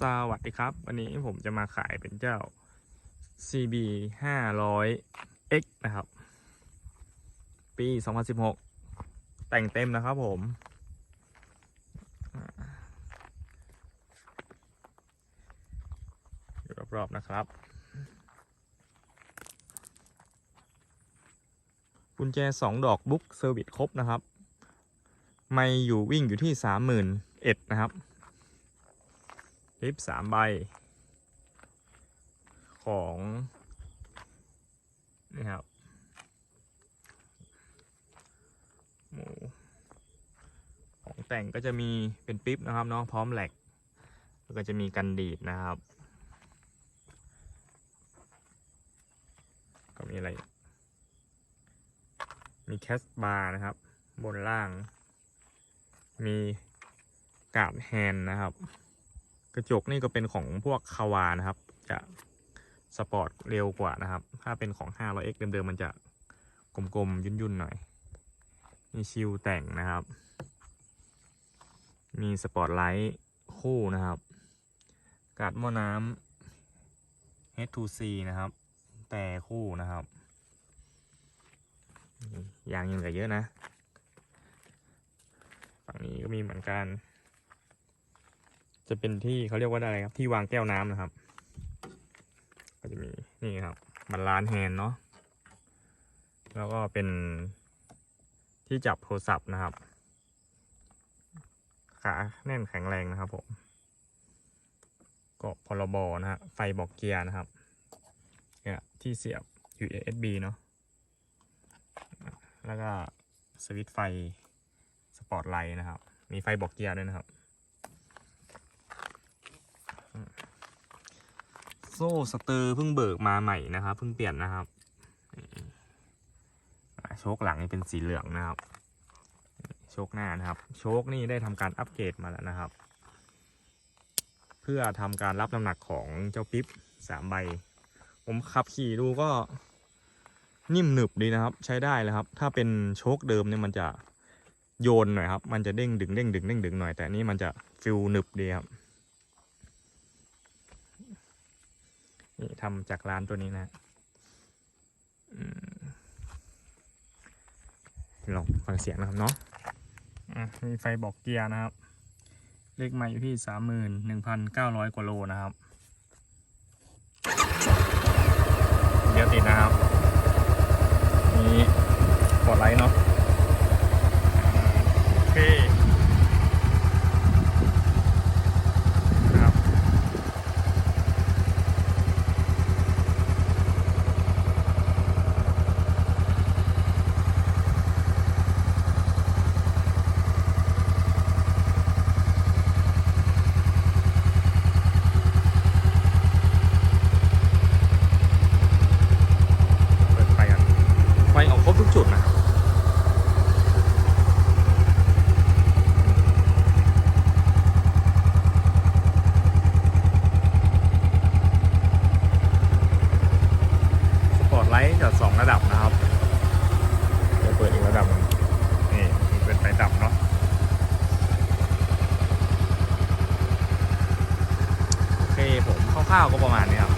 สวัสดีครับ วันนี้ผมจะมาขายเป็นเจ้า CB 500X นะครับ ปี 2016 แต่งเต็มนะครับผม อยู่รอบๆนะครับ กุญแจ 2 ดอกบุ๊กเซอร์วิสครบนะครับ ไม่อยู่วิ่งอยู่ที่ 31,000นะครับ ลิปสามใบ ของนี่ครับหมูของแต่งก็จะมีเป็นปิ๊บนะครับเนาะพร้อมแหลกแล้วก็จะมีกันดีดนะครับ ก็มีอะไร มีแคสบาร์นะครับ บนล่าง มีกาดแฮนนะครับ ระจกนี่ก็เป็นของพวกคาวานะครับ จะสปอร์ตเร็วกว่านะครับ ถ้าเป็นของ 500x เดิมๆมันจะกลมๆ ยุ่นๆ หน่อย มีชิลแต่งนะครับ มีสปอร์ตไลท์คู่นะครับ กาดหม้อน้ำ H2C นะครับ แต่คู่นะครับยางยังเหลือเยอะนะ ฝั่งนี้ก็มีเหมือนกัน จะเป็นที่เขาเรียกว่าอะไรครับ ที่วางแก้วน้ำนะครับ ก็จะมีนี่ครับบรรลานแฮนเนาะแล้วก็เป็นที่จับโทรศัพท์นะครับ ขาแน่นแข็งแรงนะครับผมก็พรบนะฮะไฟบอกเกียร์นะครับเนี่ยที่เสียบ USB เนาะแล้วก็สวิตช์ไฟสปอร์ตไลท์นะครับ มีไฟบอกเกียร์ด้วยนะครับ โซ่สเตอร์เพิ่งเบิกมาใหม่นะครับเพิ่งเปลี่ยนนะครับโชคหลังนี่เป็นสีเหลืองนะครับ โชคหน้านะครับ โชคนี่ได้ทำการอัปเกรดมาแล้วนะครับ เพื่อทำการรับน้ำหนักของเจ้าปิ๊บสามใบ ผมขับขี่ดูก็นิ่มหนึบดีนะครับ ใช้ได้เลยครับ ถ้าเป็นโชคเดิมเนี่ยมันจะโยนหน่อยครับ มันจะเด้งดึงเด้งดึงเด้งดึงหน่อยแต่อันนี่มันจะฟิลหนึบดีครับ นี่ทำจากร้านตัวนี้นะอลองฟังเสียงนะครับเนาะอะมีไฟบอกเกียร์นะครับ เลขไม้อยู่ที่สามหมื่นหนึ่งพันเก้าร้อยกว่าโลนะครับเดี๋ยวติดนะครับ นี่กดไลค์เนาะโอเคนะครับ เปิดไฟกันไฟออกครบทุกจุดนะครับ สปอร์ตไลท์จะสองระดับนะครับเดี๋ยวเปิดอีกระดับหนึ่งนี่มีเป็นไฟดับเนาะโอเคผมคร่าวๆก็ประมาณนี้ครับ